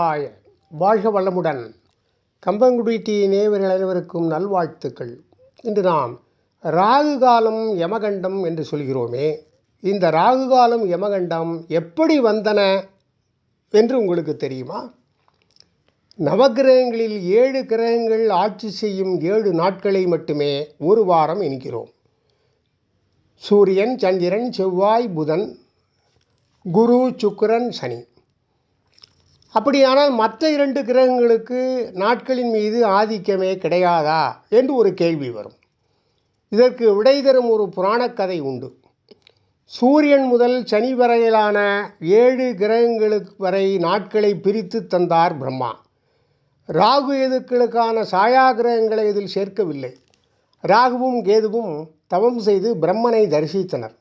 Hi வாழ்க வளமுடன். Kambangudi D நேயர்கள் அனைவருக்கும் நல்வாழ்த்துக்கள். இன்று நாம் ராகு காலம் யமகண்டம் என்று சொல்கிறோமே இந்த ராகு காலம் யமகண்டம் எப்படி வந்தன என்று உங்களுக்கு தெரியுமா? நவக்கிரகங்களில் ஏழு கிரகங்கள் ஆட்சி செய்யும் ஏழு நாட்களை மட்டுமே ஒரு வாரம் இனிக்கிறோம் சூரியன் சந்திரன் செவ்வாய் புதன் குரு சுக்கிரன் சனி. அப்படியானால் மற்ற இரண்டு கிரகங்களுக்கு நாட்களின் மீது ஆதிக்கமே கிடையாதா என்று ஒரு கேள்வி வரும். இதற்கு விடை தரும் ஒரு புராணக் கதை உண்டு. சூரியன் முதல் சனி வரையிலான ஏழு கிரகங்களுக்கு வரை நாட்களை பிரித்து தந்தார் பிரம்மா. ராகு எதுக்களுக்கான சாயா கிரகங்களை இதில் சேர்க்கவில்லை. ராகுவும் கேதுவும் தவம் செய்து பிரம்மனை தரிசித்தனர்.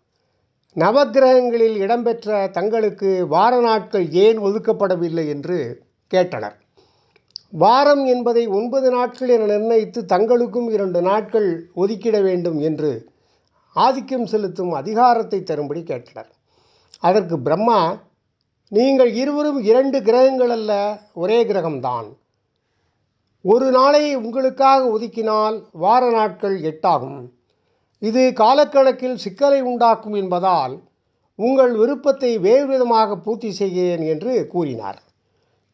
நவக்கிரகங்களில் இடம்பெற்ற தங்களுக்கு வார நாட்கள் ஏன் ஒதுக்கப்படவில்லை என்று கேட்டனர். வாரம் என்பதை ஒன்பது நாட்கள் என நிர்ணயித்து தங்களுக்கும் இரண்டு நாட்கள் ஒதுக்கிட வேண்டும் என்று ஆதிக்கம் செலுத்தும் அதிகாரத்தை தரும்படி கேட்டனர். அதற்கு பிரம்மா நீங்கள் இருவரும் இரண்டு கிரகங்கள் அல்ல ஒரே கிரகம்தான். ஒரு நாளை உங்களுக்காக ஒதுக்கினால் வார நாட்கள் எட்டாகும். இது காலக்கணக்கில் சிக்கலை உண்டாக்கும் என்பதால் உங்கள் விருப்பத்தை வேறு விதமாக பூர்த்தி செய்கிறேன் என்று கூறினார்.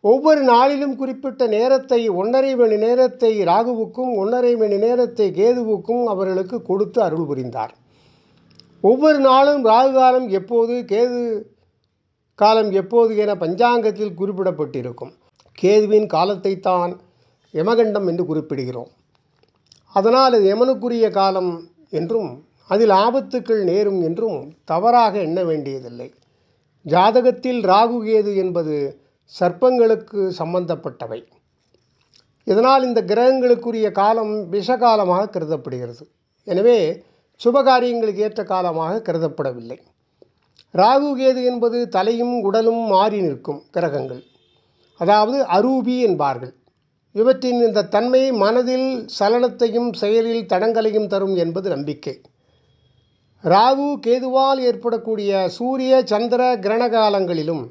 ஒவ்வொரு நாளிலும் குறிப்பிட்ட நேரத்தை ஒன்றரை மணி நேரத்தை ராகுவுக்கும் ஒன்றரை மணி நேரத்தை கேதுவுக்கும் அவர்களுக்கு கொடுத்து அருள் புரிந்தார். ஒவ்வொரு நாளும் ராகு காலம் எப்போது கேது காலம் எப்போது என பஞ்சாங்கத்தில் குறிப்பிடப்பட்டிருக்கும். கேதுவின் காலத்தை தான் யமகண்டம் என்று குறிப்பிடுகிறோம். அதனால் அது யமனுக்குரிய காலம் என்றும் அதில் ஆபத்துக்கள் நேரும் என்றும் தவறாக எண்ண வேண்டியதில்லை. ஜாதகத்தில் ராகு கேது என்பது சர்ப்பங்களுக்கு சம்பந்தப்பட்டவை. இதனால் இந்த கிரகங்களுக்குரிய காலம் விஷகாலமாக கருதப்படுகிறது. எனவே சுபகாரியங்களுக்கு ஏற்ற காலமாக கருதப்படவில்லை. ராகு கேது என்பது தலையும் உடலும் மாறி நிற்கும் கிரகங்கள். அதாவது அரூபி என்பார்கள். இவற்றின் இந்த தன்மை மனதில் சலனத்தையும் செயலில் தடங்கலையும் தரும் என்பது நம்பிக்கை. ராகு கேதுவால் ஏற்படக்கூடிய சூரிய சந்திர கிரண காலங்களிலும்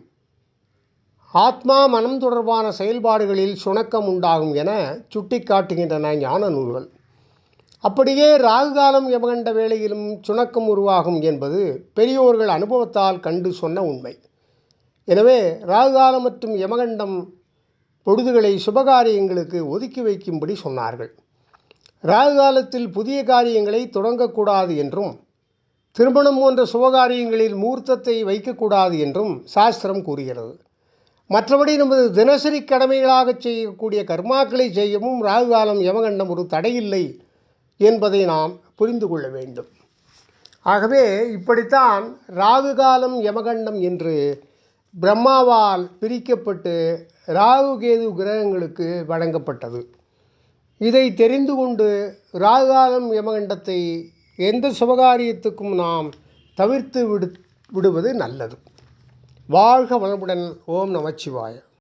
ஆத்மா மனம் தொடர்பான செயல்பாடுகளில் சுணக்கம் உண்டாகும் என சுட்டிக்காட்டுகின்றன ஞான நூல்கள். அப்படியே ராகு காலம் யமகண்ட வேளையிலும் சுணக்கம் உருவாகும் என்பது பெரியோர்கள் அனுபவத்தால் கண்டு சொன்ன உண்மை. எனவே ராகுகாலம் மற்றும் யமகண்டம் பொழுதுகளை சுபகாரியங்களுக்கு ஒதுக்கி வைக்கும்படி சொன்னார்கள். ராகு காலத்தில் புதிய காரியங்களை தொடங்கக்கூடாது என்றும் திருமணம் போன்ற சுபகாரியங்களில் மூர்த்தத்தை வைக்கக்கூடாது என்றும் சாஸ்திரம் கூறுகிறது. மற்றபடி நமது தினசரி கடமைகளாக செய்யக்கூடிய கர்மாக்களை செய்யவும் ராகு காலம் யமகண்டம் ஒரு தடையில்லை என்பதை நாம் புரிந்து கொள்ள வேண்டும். ஆகவே இப்படித்தான் ராகு காலம் யமகண்டம் என்று பிரம்மாவால் பிரிக்கப்பட்டு ராகு கேது கிரகங்களுக்கு வழங்கப்பட்டது. இதை தெரிந்து கொண்டு ராகுகாலம் யமகண்டத்தை எந்த சுபகாரியத்துக்கும் நாம் தவிர்த்து விடு விடுவது நல்லது. வாழ்க வளமுடன். ஓம் நமச்சிவாய.